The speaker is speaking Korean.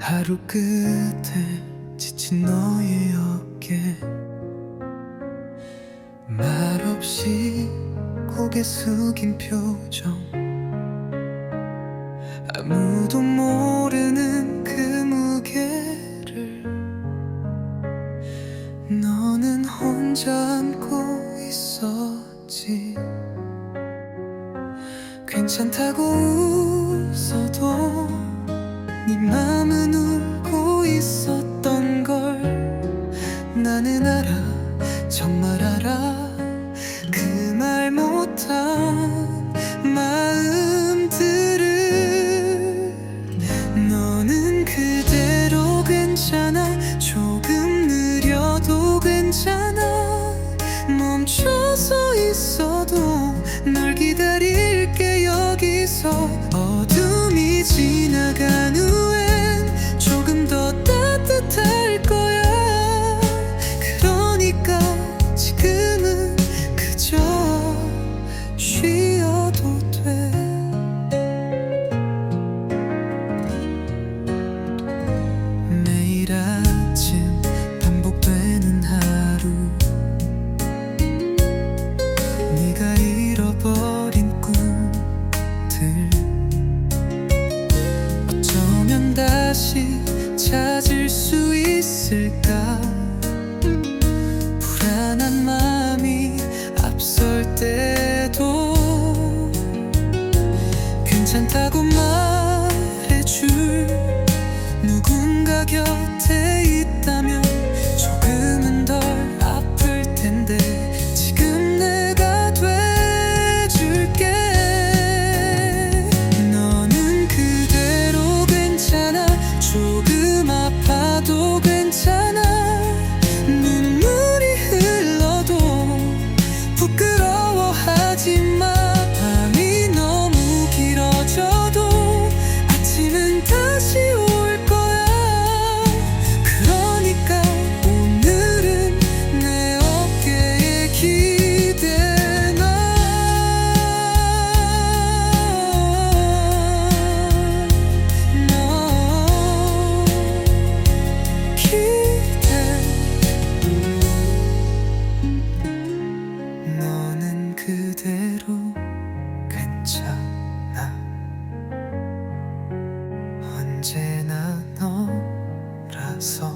하루 끝에 지친 너의 어깨 말 없이 고개 숙인 표정. 아무도 모르는 그 무게를 너는 혼자 안고 있었지. 괜찮다고 웃어도 네 맘은 울고 있었던 걸 나는 알아 정말 알아. 그 말 못한 마음들을 너는 그대로 괜찮아 조금 느려도 괜찮아. 멈춰서 있어도 있을까? 불안한 마음이 앞설 때도 괜찮다고 말해줄 누군가 곁에 sans